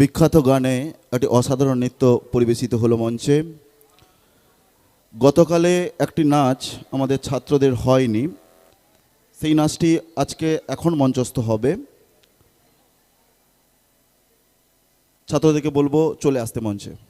বিখ্যাত গানে একটি অসাধারণ নৃত্য পরিবেশিত হলো মঞ্চে। গতকালে একটি নাচ আমাদের ছাত্রদের হয়নি। সেই নাচটি আজকে এখন মঞ্চস্থ হবে। ছাত্রদেরকে বলব চলে আসতে মঞ্চে।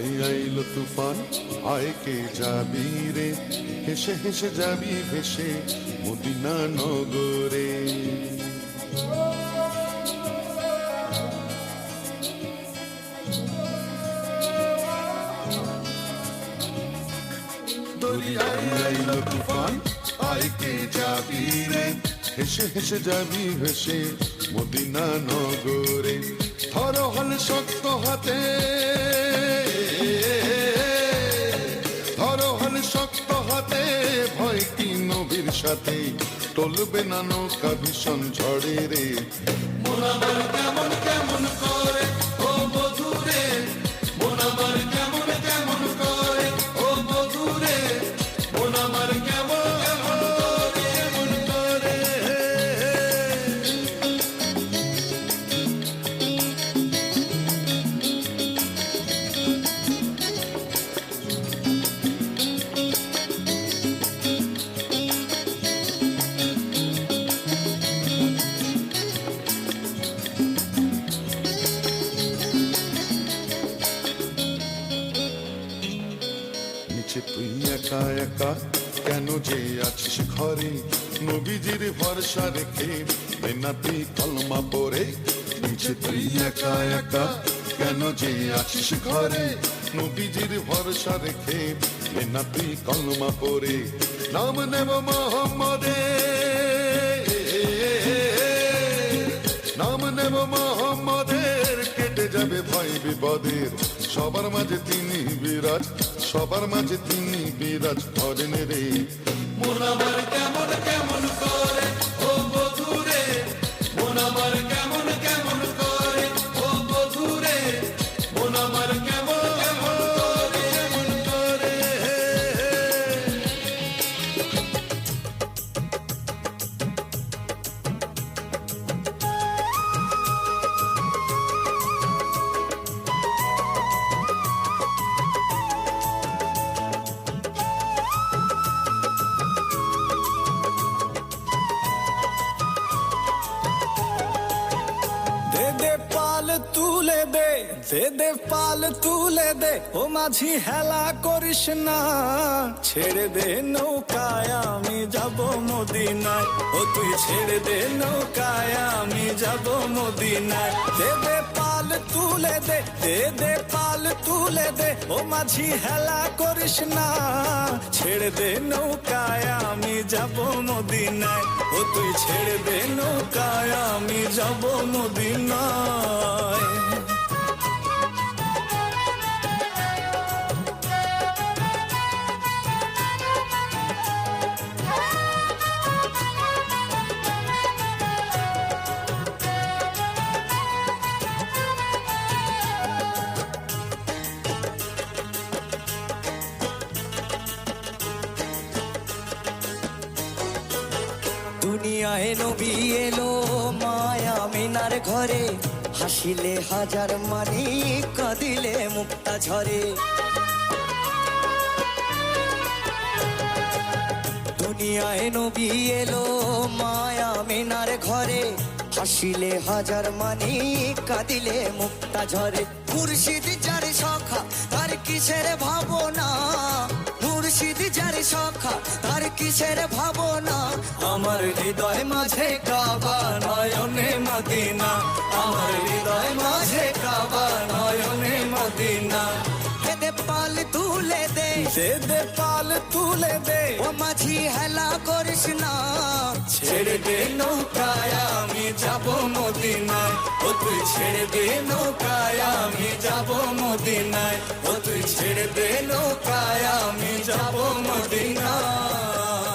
দরিয়াই আইলো তুফান আয় যাবি রে? হেসে হেসে যাবি ভেসে মদিনা নগরে। দরিয়াই আইলো তুফান আয় কে যাবি রে? হেসে হেসে যাবি ভেসে মদিনা নগরে। থর হল শক্ত হাতে সাথে টলবে না নৌকা ভীষণ ঝড়ে রে মন কেমন কেমন করে নিচে তুই একা একা। কেন যে আছিস ঘরে? নবীজির ভরসা রেখে বেনাতি কলমা পরে নিচে তুই একা একা। কেন যে আছিস ঘরে? নবীজির ভরসা রেখে বেনাতি কলমা পরে। নাম নেব মোহাম্মদে। নাম নেব মোহাম্মদের। কেটে যাবে ভয় বিপদের। সবার মাঝে তিনি বিরাজ সবার মাঝে তিনি বিরাজ করেন রে। মোরাবার কেমন দে দে দে, পাল তুলে দে। ও মাঝি, হেলা করিস না। ছেড়ে দে নৌকায়, আমি যাব মদিনায়। ও তুই ছেড়ে দে নৌকায়, আমি যাব মদিনায়। দে দে, পাল তুলে দে দে দে, পাল তুলে দে। ও মাঝি, হেলা করিস না। ছেড়ে দে নৌকায়, আমি যাব মদিনায়। ও তুই ছেড়ে দে নৌকায়, আমি যাব মদিনায়। দুনিয়ায় নবী এলো মায়া মিনার ঘরে। হাসিলে হাজার মানি কাঁদিলে মুক্তা ঝরে। দুনিয়ায় নবী এলো মায়া মিনার ঘরে। হাসিলে হাজার মানি কাঁদিলে মুক্তা ঝরে। মুর্শিদ যার সখা, তার কিসের ভাবনা? যার সখা তার কিসের ভাবনা? আমার হৃদয় মাঝে কাবা নয়নে মদিনা। দে দে পাল তুলে দে। ও মাঝি হেলা করিস না। ছেড়ে দে নৌকায় আমি যাব মদিনায়। ও তুই ছেড়ে দে নৌকায় আমি যাব মদিনায়। ও তুই ছেড়ে দে নৌকায় আমি যাব মদিনায়।